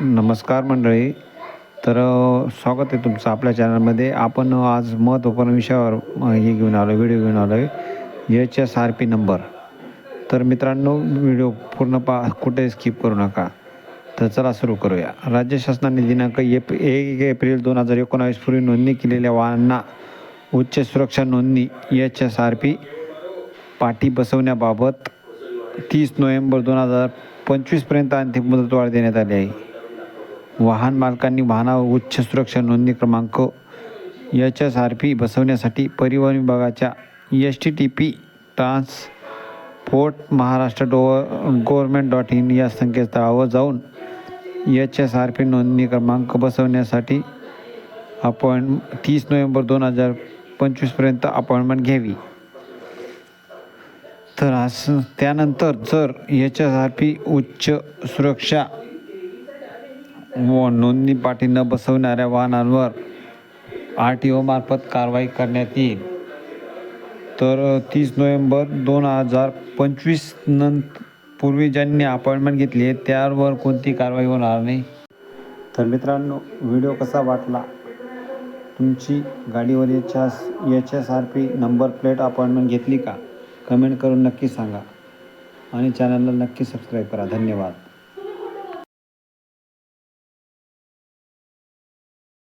नमस्कार मंडळी. तर स्वागत आहे तुमचं आपल्या चॅनलमध्ये. आपण आज महत्त्वपूर्ण विषयावर हे घेऊन आलो व्हिडिओ घेऊन आलो आहे H S R P number. तर मित्रांनो व्हिडिओ पूर्ण पा कुठे स्किप करू नका. तर चला सुरू करूया. राज्य शासनाने दिनांक एप एक एप्रिल दोन हजार एकोणावीस पूर्वी नोंदणी केलेल्या वाहनांना उच्च सुरक्षा नोंदणी एच एस आर पी पाठी बसवण्याबाबत तीस नोव्हेंबर दोन हजार पंचवीसपर्यंत अंतिम मुदतवाढ देण्यात आली आहे. वाहन मालकांनी वाहनावर उच्च सुरक्षा नोंदणी क्रमांक एच एस आर पी बसवण्यासाठी परिवहन विभागाच्या S T T P transport Maharashtra dot government dot in या संकेतस्थळावर जाऊन एच एस आर पी नोंदणी क्रमांक बसवण्यासाठी अपॉइंट तीस नोव्हेंबर दोन हजार पंचवीसपर्यंत अपॉइंटमेंट घ्यावी. तर असं त्यानंतर जर एच एस आर पी उच्च सुरक्षा व नोंदणी पाटी न बसवणाऱ्या वाहनांवर आर टी ओमार्फत कारवाई करण्यात येईल. तर तीस नोव्हेंबर दोन हजार पंचवीस नंतर पूर्वी ज्यांनी अपॉइंटमेंट घेतली आहे त्यावर कोणती कारवाई होणार नाही. तर मित्रांनो व्हिडिओ कसा वाटला? तुमची गाडीवर H S H S R P number plate appointment घेतली का? कमेंट करून नक्की सांगा. आणि चॅनलला नक्की सबस्क्राईब करा. धन्यवाद.